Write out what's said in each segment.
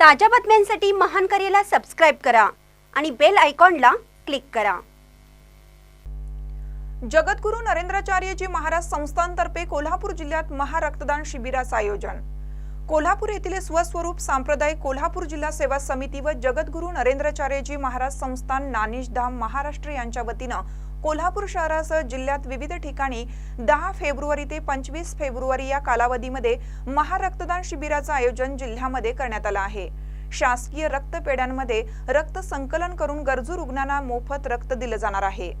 ताज्या बातम्यांसाठी महान करेला सबस्क्राईब करा आणि बेल आयकॉनला क्लिक करा. जगद्गुरू नरेंद्राचार्यजी महाराज संस्थानतर्फे कोल्हापूर जिल्ह्यात महारक्तदान शिबिराचं आयोजन. कोल्हापूर येथील स्वस्वरूप सांप्रदायिक कोल्हापूर जिल्हा सेवा समिती व जगद्गुरू नरेंद्राचार्यजी महाराज संस्थान नानिशधाम महाराष्ट्र यांच्या वतीनं कोल्हापूर शहरासह जिल्ह्यात विविध ठिकाणी दहा फेब्रुवारी ते पंचवीस फेब्रुवारी या कालावधीमध्ये महारक्तदान शिबिराचं आयोजन जिल्ह्यामध्ये करण्यात आलं आहे. शासकीय रक्तपेढ्यांमध्ये रक्त संकलन करून गरजू रुग्णांना मोफत रक्त दिलं जाणार आहे.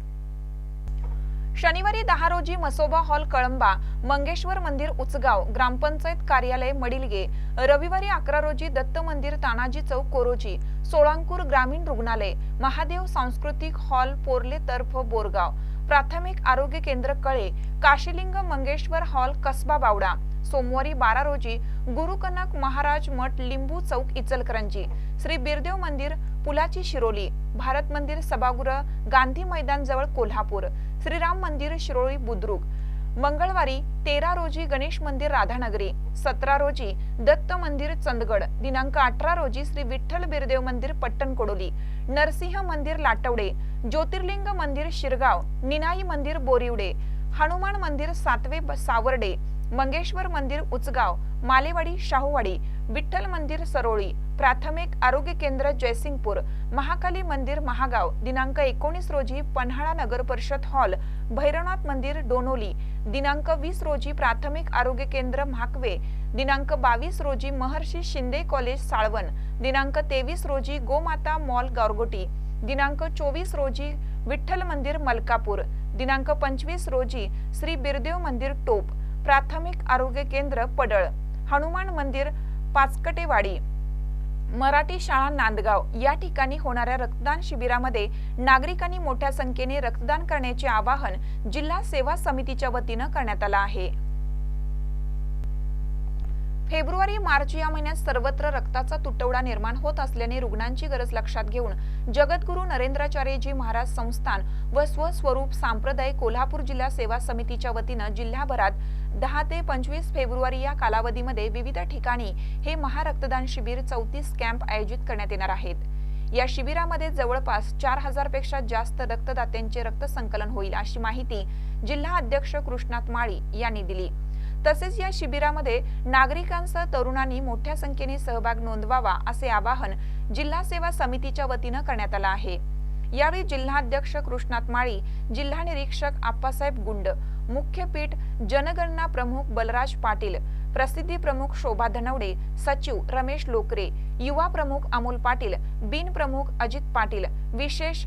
शनिवारी दहा रोजी मसोबा हॉल कळंबा मंगेश्वर मंदिर उचगाव ग्रामपंचायत कार्यालय मडिलगे रविवारी अकरा रोजी दत्त मंदिर तानाजी चौक कोरोजी सोळांकूर ग्रामीण रुग्णालय महादेव सांस्कृतिक हॉल पोर्ले तर्फ बोरगाव प्राथमिक आरोग्य केंद्र कळे काशीलिंग मंगेश्वर हॉल कसबा बावडा सोमवारी बारा रोजी गुरुकनक महाराज मठ लिंबू चौक इचलकरंजी. श्री बिरदेव मंदिर पुलाची शिरोली भारत मंदिर सभागृह गांधी मैदान जवळ कोल्हापूर श्रीराम मंदिर शिरोळी बुद्रुक. मंगळवारी तेरा रोजी गणेश मंदिर राधानगरी सतरा रोजी दत्त मंदिर चंदगड दिनांक अठरा रोजी श्री विठ्ठल बिरदेव मंदिर पट्टणकोडोली नरसिंह मंदिर लाटवडे ज्योतिर्लिंग मंदिर शिरगाव निनाई मंदिर बोरिवडे हनुमान मंदिर सातवे ब- सावर्डे मंगेश्वर मंदिर उचगाव मालेवाडी शाहूवाडी विठ्ठल मंदिर सरोळी प्राथमिक आरोग्य केंद्र जयसिंगपूर महाकाली मंदिर महागाव दिनांक एकोणीस रोजी पन्हाळा नगर परिषद हॉल भैरवनाथ मंदिर डोनोली दिनांक वीस रोजी प्राथमिक आरोग्य केंद्र म्हाकवे दिनांक बावीस रोजी महर्षी शिंदे कॉलेज साळवन दिनांक तेवीस रोजी गोमाता मॉल गारगोटी दिनांक चोवीस रोजी विठ्ठल मंदिर मलकापूर दिनांक पंचवीस रोजी श्री बिरदेव मंदिर टोप प्राथमिक आरोग्य केंद्र पडळ हनुमान मंदिर पाचकटेवाडी. मराठी शाळा नांदगाव. या ठिकाणी होणाऱ्या रक्तदान शिबिरामध्ये नागरिकांनी मोठ्या संख्येने रक्तदान करण्याचे आवाहन जिल्हा सेवा समितीच्या वतीनं करण्यात आलं आहे. फेब्रुवारी मार्च या महिन्यात सर्वत्र रक्ताचा तुटवडा निर्माण होत असल्याने रुग्णांची गरज लक्षात घेऊन जगद्गुरू नरेंद्राचार्यजी महाराज संस्थान व स्वस्वरूप सांप्रदायिक कोल्हापूर जिल्हा सेवा समितीच्या वतीनं जिल्हाभरात दहा ते पंचवीस फेब्रुवारी या कालावधीमध्ये विविध ठिकाणी हे महारक्तदान शिबिर चौतीस कॅम्प आयोजित करण्यात येणार आहेत. या शिबिरामध्ये जवळपास चार हजारपेक्षा जास्त रक्तदात्यांचे रक्त संकलन होईल अशी माहिती जिल्हा अध्यक्ष कृष्णात माळी यांनी दिली. तसेच या शिबिरामध्ये नागरिकांसह तरुणांनी मोठ्या संख्येने सहभाग नोंदवावा असे आवाहन जिल्हा सेवा समितीच्या वतीनं करण्यात आलं आहे. यावेळी जिल्हाध्यक्ष कृष्णात माळी जिल्हा निरीक्षक आप्पासाहेब गुंड मुख्य पीठ जनगणना प्रमुख बलराज पाटील प्रसिद्धी प्रमुख शोभा धनवडे सचिव रमेश लोकरे युवा प्रमुख अमोल पाटील बिन प्रमुख अजित पाटील विशेष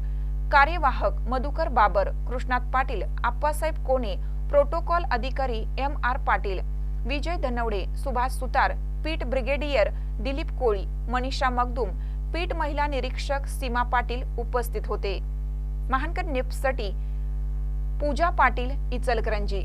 कार्यवाहक मधुकर बाबर कृष्णात पाटील आप्पासाहेब कोणे प्रोटोकॉल अधिकारी एम आर पाटील विजय धनवडे सुभाष सुतार पीठ ब्रिगेडियर दिलीप कोळी मनीषा मगदुम पीठ महिला निरीक्षक सीमा पाटील उपस्थित होते. महानकर निप्ससाठी पूजा पाटील इचलकरंजी.